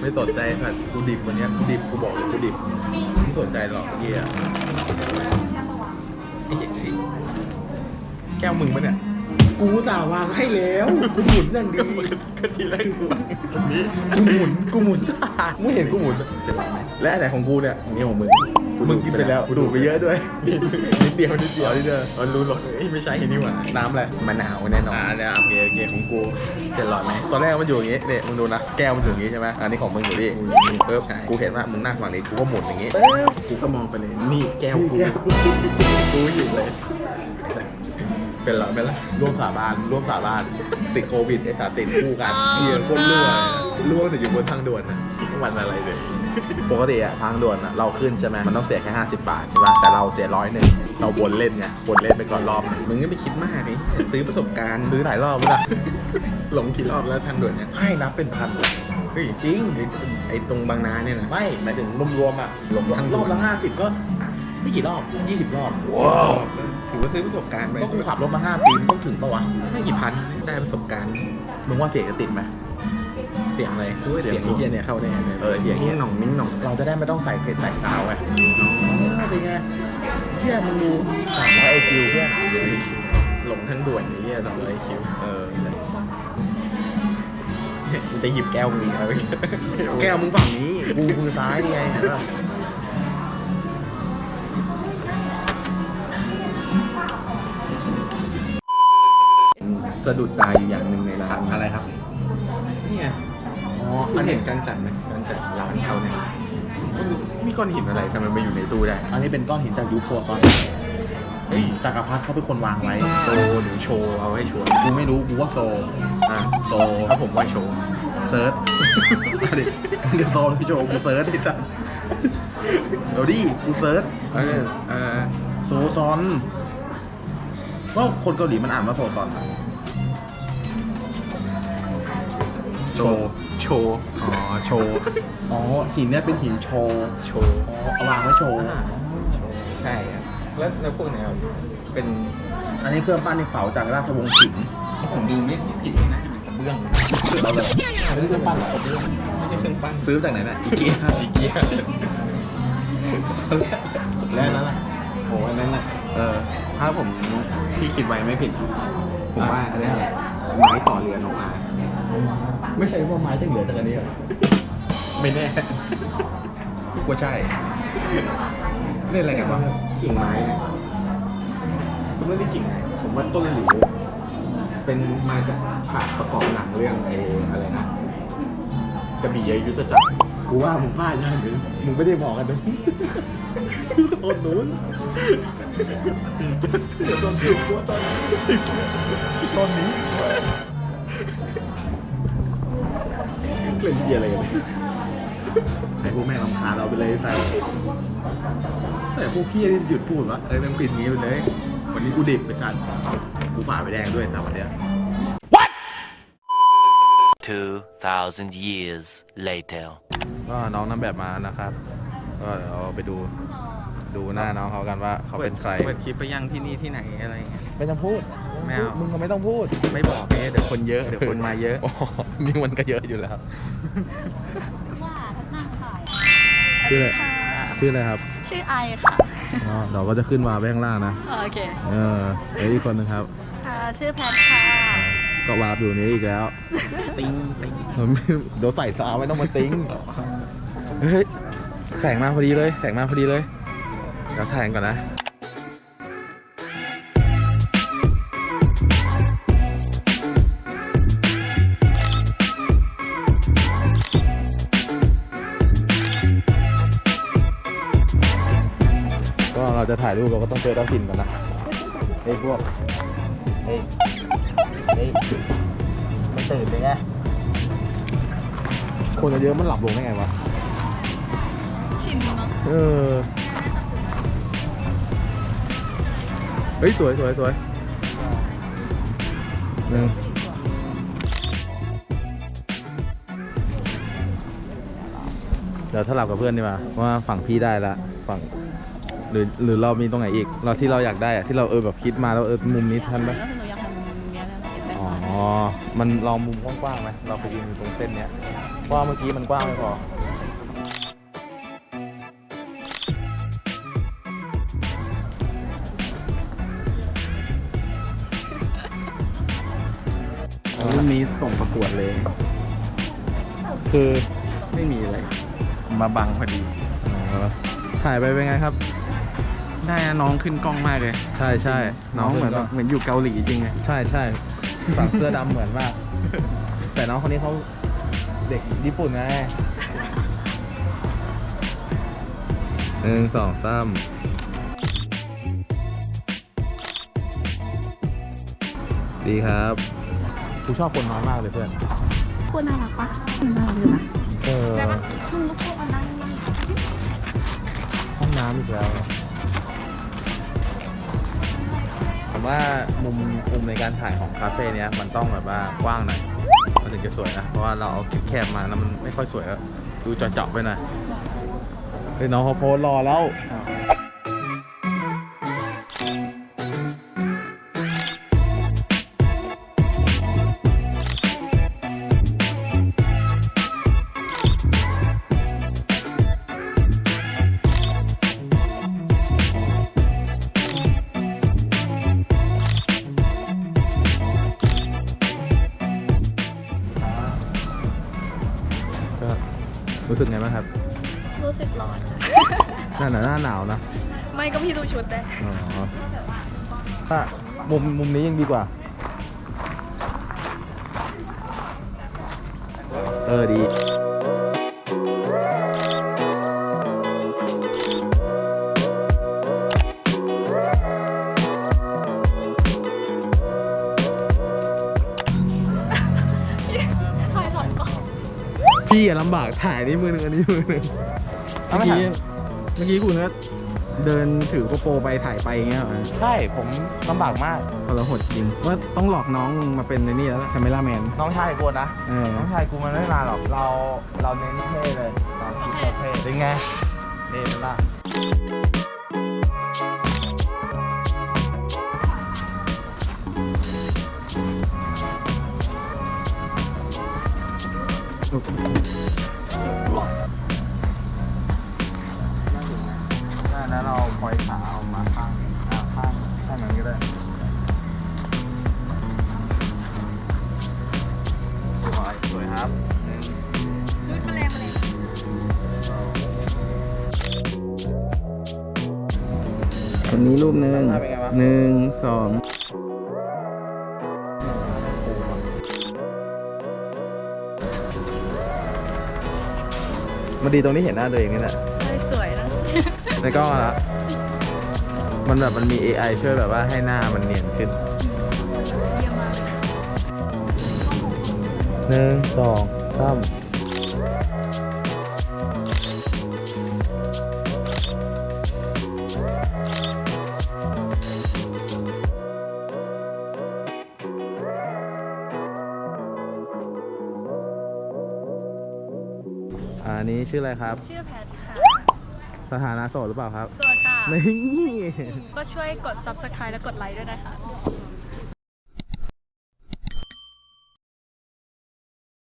ไม่สนใจค่ะกูดิบวันเนี้ยกูดิบกูบอกเลยกูดิบไม่สนใจหรอกเฮียไอ้เหี้ยไอ้แก้วมึงปะเนี่ย กูสาวางให้แล้ว กูหมุนอย่างดีก็ทีแรกกูวางตรงนี้กูหมุนกูหมุนตาไม่เห็นกูหมุนเป็นไรไหมและอันไหนของกูเนี่ยนี่ของมึง มึงกินไปแล้วกูดูดไปเยอะด้วย นิดเดียวนิดเดียวอ๋อนิดเดียวมันรู้หรอกเอ้ยไม่ใช่นี่หว่าน้ำอะไรมะนาวแน่นอนอ่าเนี่ยโอเคโอเคของกูเจ็ดร้อยไหมตอนแรกมันอยู่อย่างงี้เนี่ยมึงดูนะแก้วมันอยู่อย่างงี้ใช่ไหมอันนี้ของมึงอยู่ดิปึ๊บกูเห็นว่ามึงนั่งฝั่งนี้กูก็หมุนอย่างงี้กูก็มองไปเลยนี่แก้วกูกูหยิบเลยเป็นไรเป็นไรร่วมสาบานร่วมสาบานติดโควิดไอ้สาติดคู่กันเฮียโคนรั่วรั่วแต่อยู่บนทางด่วนนะวันอะไรเลย ปกติอะทางด่วนอะเราขึ้นใช่ไหมมันต้องเสียแค่ 50 บาทใช่ป่ะแต่เราเสียร้อยหนึ่งเราวนเล่นไงวนเล่นไปก่อนรอบหนึงมึงก็ไม่คิดมากนี่ซื้อประสบการณ์ซื้อหลายรอบแล้วนะหลงกี่รอบแล้วทางด่วนเนี่ยให้นับเป็นพันเลยเฮ้ยจริงไอ้ไอ้ตรงบางนาเนี่ยนะไม่หมายถึงรวมๆอะรวมทั้งรอบละห้าสิบก็ไม่กี่รอบยี่สิบรอบว้าวถือว่าซื้อประสบการณ์ไปก็กูขับรถมาห้าปีมันต้องถึงปะวะไม่กี่พันได้ประสบการณ์มึงว่าเสียงจะติดไหม เสียงอะไรเสียงไอ้เฮียเนี่ยเข้าได้ไงเนี่ยเออเสียงเฮียหน่องมิ้งหน่องเราจะได้ไม่ต้องใส่เพจใส่ซาวไงเป็นไงเฮียมึงดูสามร้อยไอคิวเพื่อนหลงทั้งด่วนไอ้เฮียสองร้อยคิวเออมันจะหยิบแก้วมึงเอาไว้แก้วมึงฝั่งนี้กูมือซ้ายนี่ไงเห็นปะสะดุดตาอยู่อย่างหนึ่งในร้านอะไรครับ นี่ไงอ๋อมันเห็นการจัดไหมการจัดร้านเขาเนี่ยมันมีก้อนหินอะไรทำไมมาอยู่ในตู้ได้ อันนี้เป็นก้อนหินจากยุคโซซอนเฮ้ยจักรพรรดิเขาเป็นคนวางไว้โชว์หรือโชว์เอาให้ชัวร์กูไม่รู้กูว่าโซอะโซถ้าผมว่าโชว์เซิร์ชมาดิมึงจะโซหรือพี่โจกูเซิร์ชดิจ้ะเดี๋ยวดิกูเซิร์ชเออเออโซซอนก็คนเกาหลีมันอ่านว่าโซซอนอะ โชว์โชว์อ๋อโชว์อ๋อหินเนี่ยเป็นหินโชว์โชว์อ๋อเอาวางไว้โชว์โชว์ใช่ครับแล้วแล้วพวกไหนอะเป็นอันนี้เครื่องปั้นในเผาจากราชวงศ์ฉิงผมดูไม่ผิดนะเป็นกระเบื้องเราเลยอันนี้เครื่องปั้นเหรอไม่ใช่เครื่องปั้นซื้อจากไหนนะอีเกียอีเกียแล้วนั่นแหละโอ้อันนั้นน่ะเออถ้าผมที่คิดไว้ไม่ผิดผมว่าอันนั้นแหละไม้ต่อเรือลงมา ไม่ใช่ว่าไม้จะเหลือจากอันนี้เหรอไม่แน่กลัวใช่เล่นอะไรกันวะกิ่งไม้เนี่ยผมไม่ได้กิ่งไม้ผมว่าต้นหลิวเป็นมาจากฉากประกอบหนังเรื่องไอ้อะไรนะกระบี่เยยุทธจักรกูว่ามึงพลาดอย่างหนึ่งมึงไม่ได้บอกกันนะต้นนู้นเดี๋ยวต้นผิดกลัวต้นต้นนี้ เล่นเกียอะไรกันไอ้พวกแม่งรำคาญเราไปเลยไอ้สัสแต่พวกพี่นี่หยุดพูดวะเอ้ยแม่งปิดงี้ไปเลย วันนี้กูดิบไปสัตว์กูฝ่าไปแดงด้วยแต่วันเนี้ย 2,000 years later. ก็น้องนำแบบมานะครับ ก็เดี๋ยวเราไปดู ดูหน้าน้องเขากันว่าเขาเป็นใคร เปิดคลิปไปยังที่นี่ที่ไหนอะไรเงี้ย ไม่ต้องพูดไม่เอามึมึงก็ไม่ต้องพูด ไม่บอกเนี่ยเดี๋ยวคนเยอะเดี๋ยวคนมาเยอะอ๋อนี่มันก็เยอะอยู่แล้ว ว่านั่งถ่ายชื่ออะไรค่ะชื่ออะไรครับชื่อไอค่ะ อ๋อเดี๋ยวก็จะขึ้นมาไปข้างล่างนะ โอเคเออเดี๋ยวอีกคนหนึงครับอ่าชื่อแพทค่ะ ก็วาร์ปอยู่นี้อีกแล้วติ้งติ้งเดี๋ยวใส่ซาวไม่ต้องมาติ้ง เฮ้ย แสงมาพอดีเลย แสงมาพอดีเลย เดี๋ยวแทงก่อนนะก็เราจะถ่ายรูปเราก็ต้องเจอดาวสินก่อนนะเฮ้ยพวกเฮ้ยเฮ้ยมันตื่นเลยไงคนเยอะๆมันหลับลงได้ไงวะชินเนาะเออ เฮ้ย สวยสวยสวยหนึ่งเดี๋ยวถ้าหลับกับเพื่อนดีกว่าว่าฝั่งพี่ได้ละฝั่งหรือหรือเรามีตรงไหนอีก เราที่เราอยากได้อะที่เราเออแบบคิดมาแล้วเออมุมนี้ทันปะก็คือหนูอยากทำมุมเนี้ยแล้วเห็นแบบอ๋อ มันลองมุมกว้างๆไหมเราไปยืนอยู่ตรงเส้นเนี้ยเพราะว่าเมื่อกี้มันกว้างไม่พอ รุ่นนี้ส่งประกวดเลย คือไม่มีอะไร มาบังพอดีเอ่อถ่ายไปเป็นไงครับ ได้นะน้องขึ้นกล้องมากเลย ใช่ใช่น้องเหมือนก็แบบเหมือนอยู่เกาหลีจริงไงใช่ใช่สั่งเสื้อดำเหมือนมาก แต่น้องคนนี้เขาเด็กญี่ปุ่นไงหนึ่งสองสามดีครับ กูชอบคนน้อยมากเลยเพื่อนพูดน่ารักปะน่ารักอยู่นะเออมึงก็พูดอันนั้นห้องน้ำอีกแล้วผมว่ามุมมุมในการถ่ายของคาเฟ่เนี้ยมันต้องแบบว่ากว้างหน่อย มันถึงจะสวยนะ เพราะว่าเราเอาแคบๆมาแล้วมันไม่ค่อยสวยอะดูเจาะๆไปหน่อยเฮ้ยน้องเขาโพสต์รอแล้ว รู้สึกไงบ้างครับ รู้สึกร้อน หน้าหนาวหน้าหนาวนะไม่ก็พี่ดูชุดแต่อ๋ออะมุมมุมนี้ยังดีกว่า เออดี พี่อะลำบากถ่ายนี่มือหนึ่งอันนี้มือหนึ่งเมื่อกี้เมื่อกี้คุณก็เดินถือโกโปรไปถ่ายไปอย่างเงี้ยเหรอใช่ผมลำบากมากทรหดจริงว่าต้องหลอกน้องมาเป็นในนี่แล้วคาเมล่าแมนน้องชายกูนะ เออน้องชายกูมันไม่มาหรอก เราเราเน้นเท่เลยเราคิดว่าเท่เป็นไงนี่เป็นละ ปหนึ่งภาพเป็นไงวะหนึ่งสองมันดีตรงที่เห็นหน้าตัวเองนี่แหละใช่สวยนะในกล้องอะนะมันแบบมันมี AI ช่วยแบบว่าให้หน้ามันเนียนขึ้นเยี่ยมมากเลยหนึ่งสองสาม อันนี้ชื่ออะไรครับ ชื่อแพทค่ะ สถานะโสดหรือเปล่าครับสวัสดีค่ะ นี่ ก็ช่วยกด subscribe และกดไลค์ด้วยนะคะ